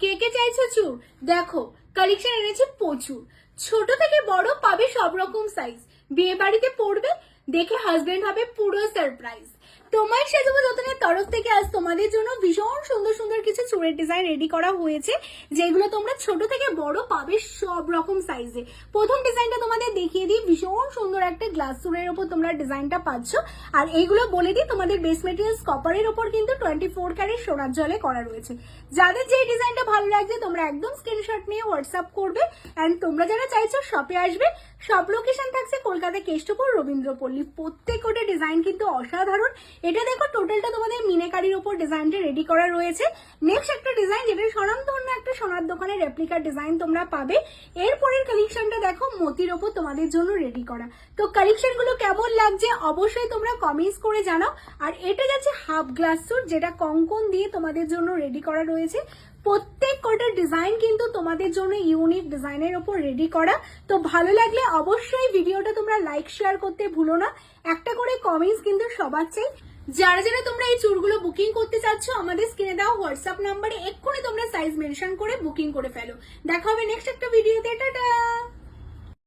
কে কে চাইছো চু? দেখো কালেকশন এনেছে প্রচুর। ছোট থেকে বড় পাবে সব রকম সাইজ বিয়ে বাড়িতে পড়বে, দেখে হাজবেন্ড হবে পুরো সারপ্রাইজ তোমার সেজবো যতনের তরফ থেকে আজ তোমাদের জন্য ভীষণ সুন্দর সুন্দর কিছু চুড়ের ডিজাইন রেডি করা হয়েছে, যেগুলো তোমরা ছোট থেকে বড় পাবে সব রকম সাইজে প্রথম ডিজাইনটা তোমাদের দেখিয়ে দিই, ভীষণ সুন্দর একটা গ্লাস চুড়ের ওপর তোমরা ডিজাইনটা পাচ্ছ। আর এইগুলো বলে দিই, তোমাদের বেস মেটেরিয়ালস কপারের ওপর কিন্তু টোয়েন্টি ফোর ক্যারেট সোনার জলে করা রয়েছে। যাদের যে ডিজাইনটা ভালো লাগছে তোমরা একদম স্ক্রিনশট নিয়ে হোয়াটসঅ্যাপ করবে। অ্যান্ড তোমরা যারা চাইছো শপে আসবে। সব লোকেশন থাকছে কলকাতা কেষ্টপুর, রবীন্দ্রপল্লী। প্রত্যেক ওটা ডিজাইন কিন্তু অসাধারণ। এটা দেখো টোটালটা তোমাদের মিনেকারির ওপর ডিজাইনটা রেডি করা রয়েছে। নেক্সট একটা ডিজাইন যেটা স্বনামধন্য একটা সোনার দোকানের রেপ্লিকার ডিজাইন তোমরা পাবে। এরপরের কালেকশনটা দেখো, মতির ওপর তোমাদের জন্য রেডি করা। তো কালেকশনগুলো কেমন লাগছে অবশ্যই তোমরা কমেন্টস করে জানাও। আর এটা যাচ্ছে হাফ গ্লাস সুট যেটা কঙ্কন দিয়ে তোমাদের জন্য রেডি করা রয়েছে। প্রত্যেক ডিজাইন কিন্তু তোমাদের জন্য ইউনিক ডিজাইনের ওপর রেডি করা। তো ভালো লাগলে অবশ্যই ভিডিওটা তোমরা লাইক শেয়ার করতে ভুলো না। একটা করে কমেন্টস কিন্তু সবার চাই যারা যারা তোমরা এই চুরগুলো বুকিং করতে চাচ্ছ, আমাদের স্ক্রিনে দাও হোয়াটসঅ্যাপ নাম্বারে এক্ষুনি তোমরা সাইজ মেনশন করে বুকিং করে ফেলো। দেখা হবে নেক্সট একটা ভিডিওতে